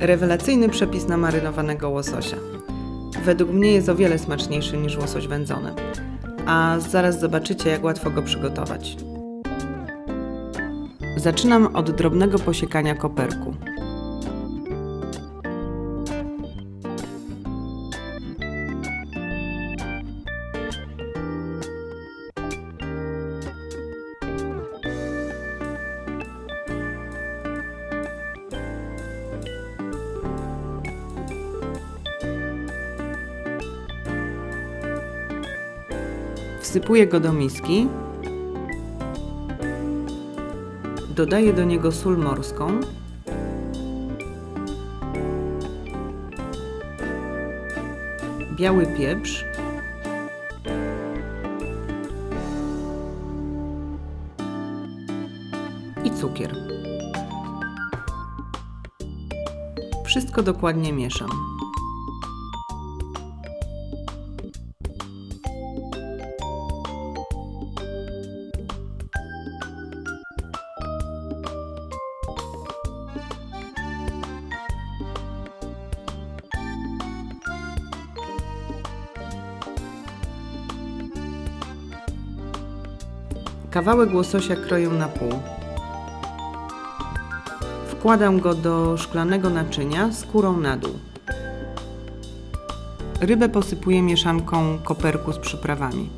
Rewelacyjny przepis na marynowanego łososia. Według mnie jest o wiele smaczniejszy niż łosoś wędzony. A zaraz zobaczycie, jak łatwo go przygotować. Zaczynam od drobnego posiekania koperku. Wsypuję go do miski. Dodaję do niego sól morską. Biały pieprz. I cukier. Wszystko dokładnie mieszam. Kawałek łososia kroję na pół. Wkładam go do szklanego naczynia skórą na dół. Rybę posypuję mieszanką koperku z przyprawami.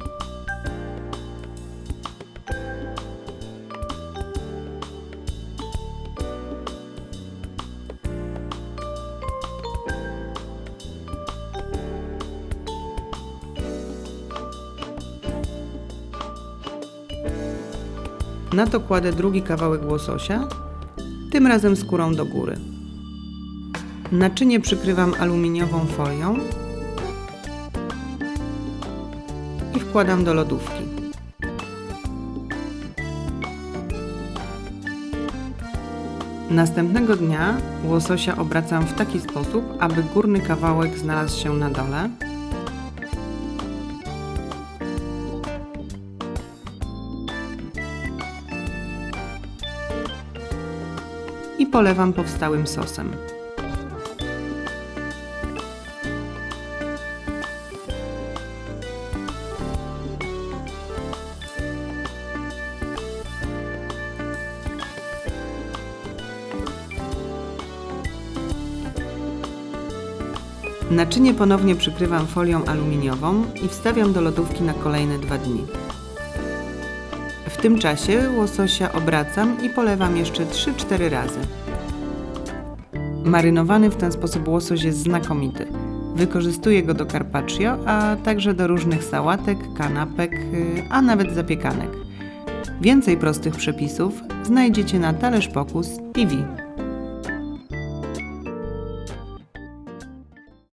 Na to kładę drugi kawałek łososia, tym razem skórą do góry. Naczynie przykrywam aluminiową folią i wkładam do lodówki. Następnego dnia łososia obracam w taki sposób, aby górny kawałek znalazł się na dole. I polewam powstałym sosem. Naczynie ponownie przykrywam folią aluminiową i wstawiam do lodówki na kolejne dwa dni. W tym czasie łososia obracam i polewam jeszcze 3-4 razy. Marynowany w ten sposób łosoś jest znakomity. Wykorzystuję go do carpaccio, a także do różnych sałatek, kanapek, y, a nawet zapiekanek. Więcej prostych przepisów znajdziecie na Talerz Pokus TV.